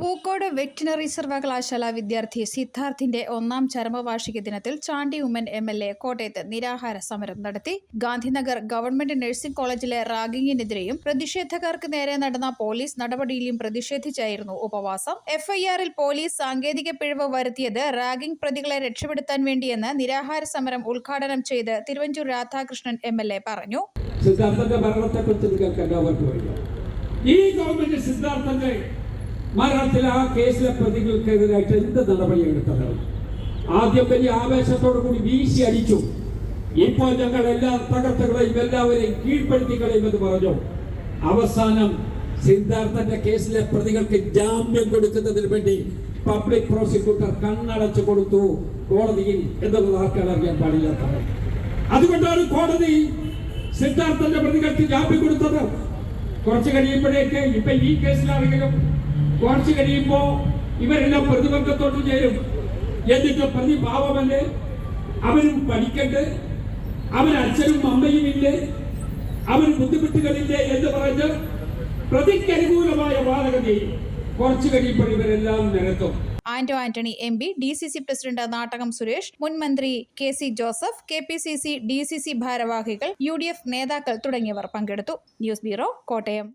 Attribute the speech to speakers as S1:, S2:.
S1: Pookode veterinary സർവകലാശാല വിദ്യാർത്ഥി സിദ്ധാർത്ഥിന്റെ ഒന്നാം ചരമവാർഷിക ദിനത്തിൽ Chandy Oommen M L A കോട്ടയത്ത് നിരാഹാര സമരം നടത്തി. ഗാന്ധിനഗർ ഗവൺമെന്റ് നഴ്സിംഗ് കോളേജിലെ റാഗിങ്ങിനെതിരെയും പ്രതിഷേധക്കാർക്ക് നേരെ നടന്ന പോലീസ് നടപടിയിലും പ്രതിഷേധിച്ചായിരുന്നു ഉപവാസം. എഫ്ഐആറിൽ പോലീസ് സാങ്കേതിക പിഴവ് വരുത്തിയത് റാഗിംഗ് പ്രതികളെ രക്ഷപ്പെടുത്താൻ വേണ്ടിയെന്ന് നിരാഹാര സമരം ഉദ്ഘാടനം ചെയ്ത് Thiruvanchoor Radhakrishnan M L A പറഞ്ഞു.
S2: ഈ ഗവൺമെന്റ് സിദ്ധാർത്ഥന്റെ മരണത്തിൽ ആ കേസിലെ പ്രതികൾക്കെതിരായിട്ട് എന്ത് നടപടി എടുത്തത് ആദ്യം വലിയ ആവേശത്തോടു കൂടി വീശി അടിച്ചു. ഇപ്പോൾ ഞങ്ങൾ എല്ലാ തകർത്തുകളെയും എല്ലാവരെയും കീഴ്പ്പെടുത്തി കളയുമെന്ന് പറഞ്ഞു. അവസാനം സിദ്ധാർത്ഥന്റെ കേസിലെ പ്രതികൾക്ക് ജാമ്യം കൊടുക്കുന്നതിന് വേണ്ടി പബ്ലിക് പ്രോസിക്യൂട്ടർ കണ്ണടച്ചു കൊടുത്തു. കോടതിയിൽ എന്നുള്ളത് ആർക്കാണ് അറിയാൻ പാടില്ലാത്തത് അതുകൊണ്ടാണ് കോടതി സിദ്ധാർത്ഥന്റെ പ്രതികൾക്ക് ജാമ്യം കൊടുത്തത്. കുറച്ച് കഴിയുമ്പോഴേക്ക് ഇപ്പൊ ഈ കേസിലാണെങ്കിലും കുറച്ച് കഴിയുമ്പോ ഇവരെല്ലാം പ്രതിബന്ധത്തോട്ട് ചേരും. എന്നിട്ട് പ്രതി പാവമല്ലേ അവരും പഠിക്കട്ടെ. അവൻ അച്ഛനും അമ്മയും ഇല്ലേ? അവൻ ബുദ്ധിമുട്ടുകളില്ലേ എന്ന് പറഞ്ഞ് പ്രതിക്ക് അനുകൂലമായ വാദഗതി കുറച്ചു കഴിയുമ്പോൾ ഇവരെല്ലാം നിരത്തും.
S1: Anto Antony M P D C C president Nattakam Suresh മുൻ മന്ത്രി K C Joseph K P C C D C C ഭാരവാഹികൾ യു ഡി എഫ് നേതാക്കൾ തുടങ്ങിയവർ പങ്കെടുത്തു. News bureau Kottayam.